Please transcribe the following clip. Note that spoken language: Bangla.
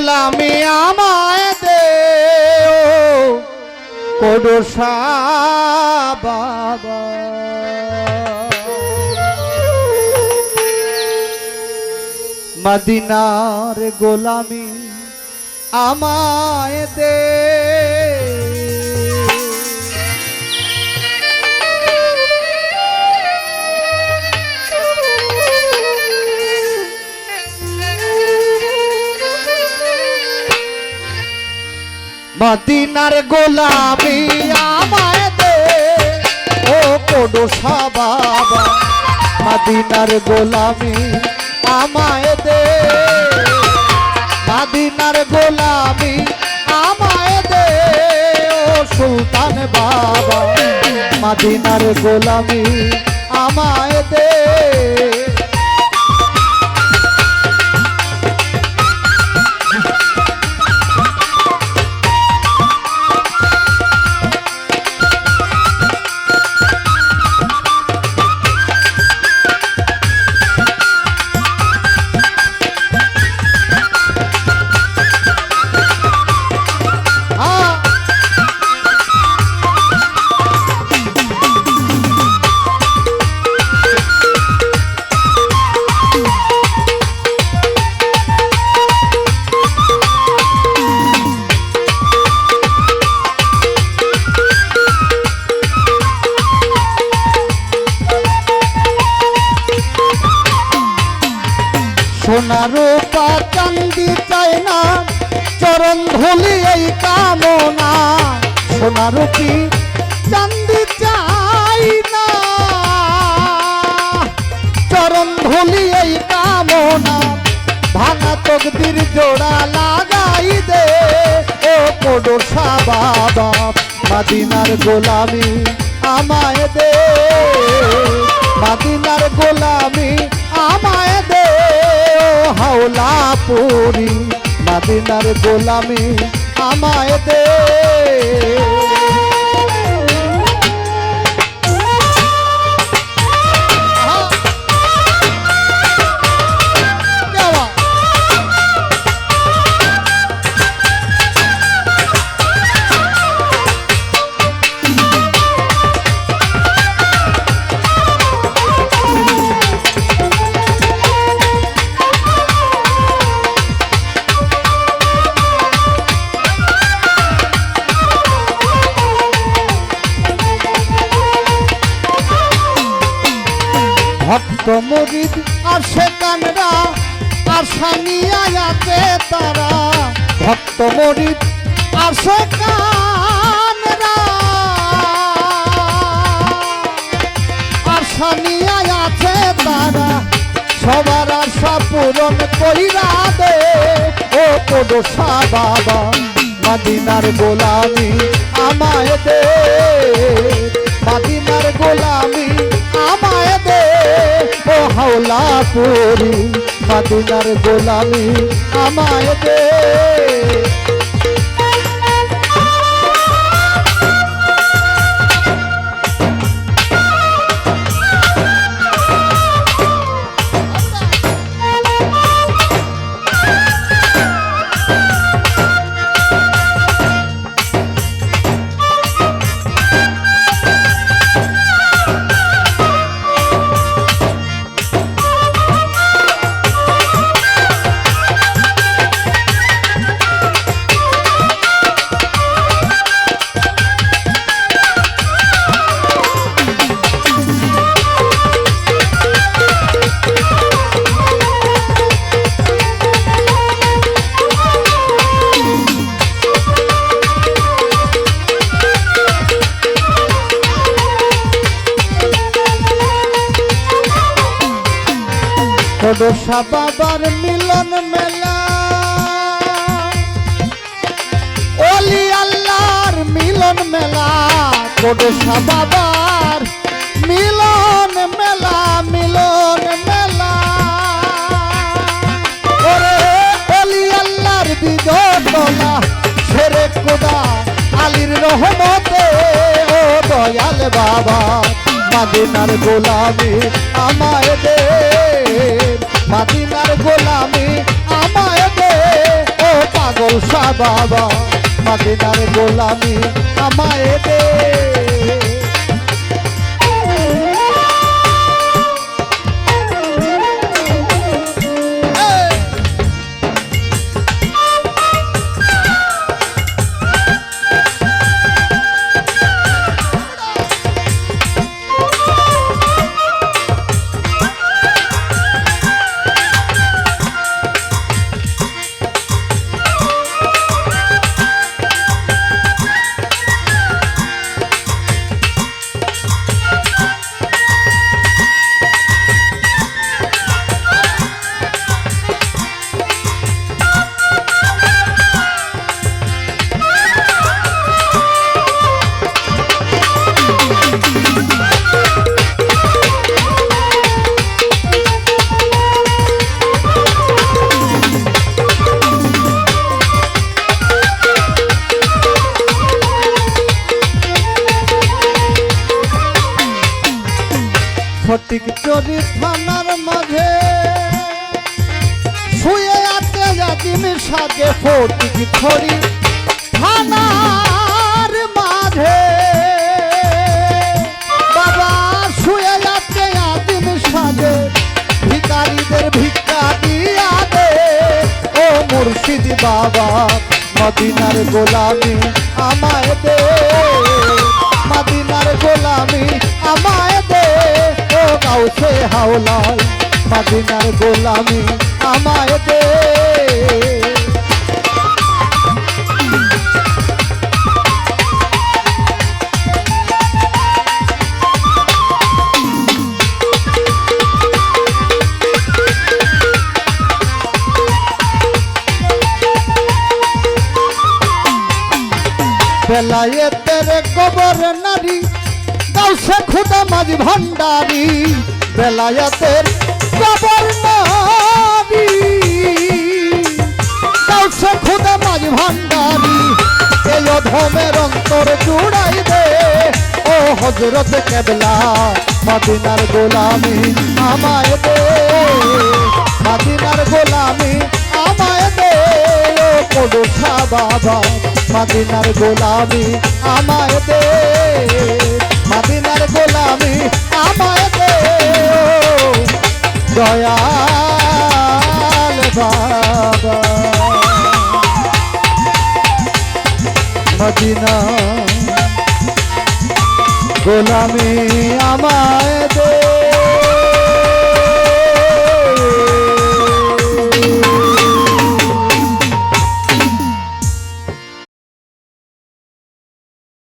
গোলামি আমায় দে কোডসা বাবা মদিনার গোলামি আমায় দে মদিনার গোলামি আমায় দে। ও কোডসা বাবা। মদিনার গোলামি আমায় দে। মদিনার গোলামি আমায় দে। ও সুলতান বাবা, মদিনার গোলামি আমায় দে। চরণ ধুলি এই কামনা। সোনা রূপি চান্দি চাই না? চরণ ধুলি এই কামনা, ভাঙা তকদির জোড়া লাগাই দে। ও কোডোসা বাবা মাদিনার গোলামি আমায় দে। মাদিনার গোলামি আমায় দে। ও হাওলা পুরি মাদিনার গোলামি আমায় দে। মরিদ আসে কানরা আশা নিয়ে আছে তারা। ভক্ত মরিদ আসে কানরা। আশা নিয়ে আছে তারা, সবার আশা পূরণ কইরা দে। ও কোডসা বাবা, মাদিনার গোলামি আমায় দে। হাওলা পুরি মাদিনার গোলামি আমায় দে। ষোড়শা বাবার মিলন মেলা। ওলি আল্লাহর মিলন মেলা ষোড়শা বাবার মিলন মেলা মিলন মেলা। ওরে ওলি আল্লাহর বিজয়তলা শেরে কোদা আলীর রহমতে। ও দয়াল বাবা, মাদিনার গোলামি আমায় দে। মাদিনার গোলামি আমায় দে। ও বাবা মাদিনার গোলামি আমায় দে। ফটিক চরি থানার মাঝে। শুয়ে আছে জাদিন সাজে ফটিক ছড়ি থানার মাঝে। বাবা শুয়ে আছে আদিন সাজে ভিকারীদের ভিক্ষা দিয়া ও মুর্শিদ বাবা, মদিনার গোলামি আমায় দে। ও গাউছে হাওলায় মদিনার গোলামি আমায় দে। বেলায়েতের কবর নারী গাউসে খুদা মাঝ ভান্ডারি, বেলায়েতের কবর নারী গাউসে খুদা মাঝ ভান্ডারি, এই অধমের অন্তর জুড়াই দে। ও হজরত কেবলা, মদিনার গোলামি আমায় দে। মদিনার গোলামি আমায় দে। ও বাবা, মদিনার গোলামি আমায় গোলামি আমায়